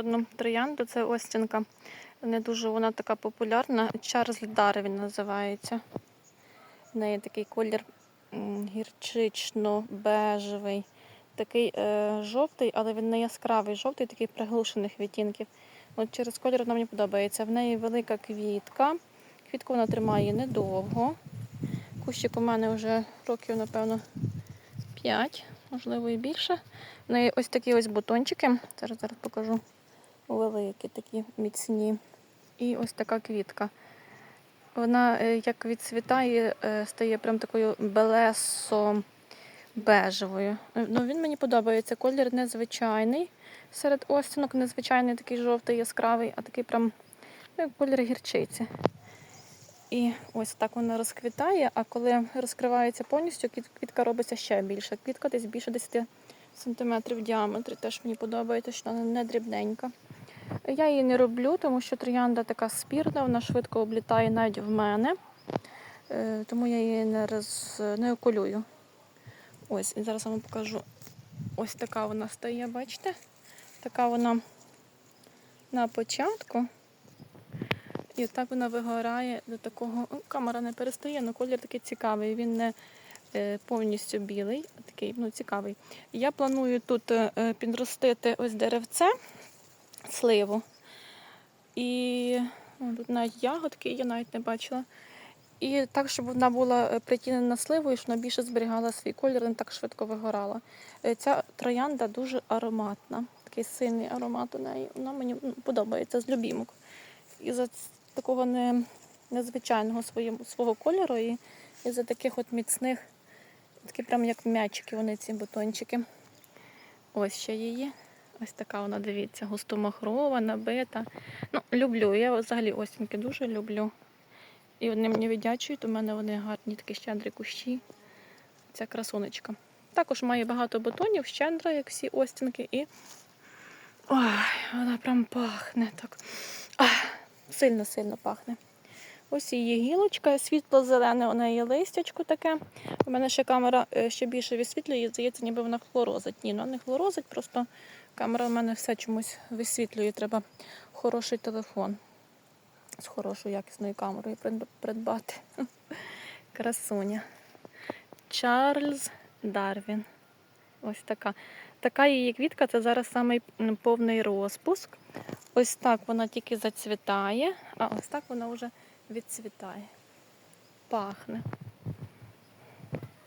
одну троянду, це Остінка. Не дуже вона така популярна. Чарльз Дарвін називається. В неї такий колір гірчично-бежевий. Такий е, жовтий, але він не яскравий жовтий, такий приглушених відтінків. От через колір вона мені подобається. В неї велика квітка. Квітку вона тримає недовго. Кущик у мене вже років, напевно, 5, можливо, і більше. В неї ось такі ось бутончики. Зараз зараз покажу. Великі, такі міцні. І ось така квітка. Вона е, як відцвітає, е, стає прям такою белесо бежевою. Е, Ну, він мені подобається. Колір незвичайний. Серед остінок незвичайний такий жовтий, яскравий, а такий прям ну, колір гірчиці. І ось так вона розквітає, а коли розкривається повністю, квітка робиться ще більше. Квітка десь більше 10 см в діаметрі. Теж мені подобається, що вона не дрібненька. Я її не роблю, тому що троянда така спірна, вона швидко облітає навіть в мене. Е, Тому я її не, роз... не окулюю. Ось, і зараз вам покажу. Ось така вона стає, бачите? Така вона на початку. І так вона вигорає до такого. ну, Камера не перестає, але колір такий цікавий. Він не е, повністю білий, а такий ну, цікавий. Я планую тут е, підростити ось деревце, сливу. І о, тут навіть ягодки я навіть не бачила. І так, щоб вона була е, притінена сливою, щоб вона більше зберігала свій колір, не так швидко вигорала. Е, Ця троянда дуже ароматна, такий сильний аромат у неї. Вона мені ну, подобається з любімок. І за такого не, незвичайного своєму, свого кольору, і, і за таких от міцних, такі прям як м'ячики вони ці бутончики. Ось ще її. Ось така вона, дивіться, густомахрова, набита. Ну, люблю. Я взагалі осінки дуже люблю. І вони мені віддячують, у мене вони гарні, такі щедрі кущі. Ця красунечка. Також має багато бутонів, щедра, як всі остінки, і Ой, вона прям пахне так. Сильно-сильно пахне. Ось її гілочка, світло-зелене, у неї листячко таке. У мене ще камера е, ще більше висвітлює, здається, ніби вона хлорозить. Ні, вона не хлорозить, просто камера у мене все чомусь висвітлює. Треба хороший телефон з хорошою якісною камерою придбати. Красуня. Чарльз Дарвін. Ось така. Така її квітка це зараз самий повний розпуск. Ось так вона тільки зацвітає, а ось так вона вже відцвітає. Пахне.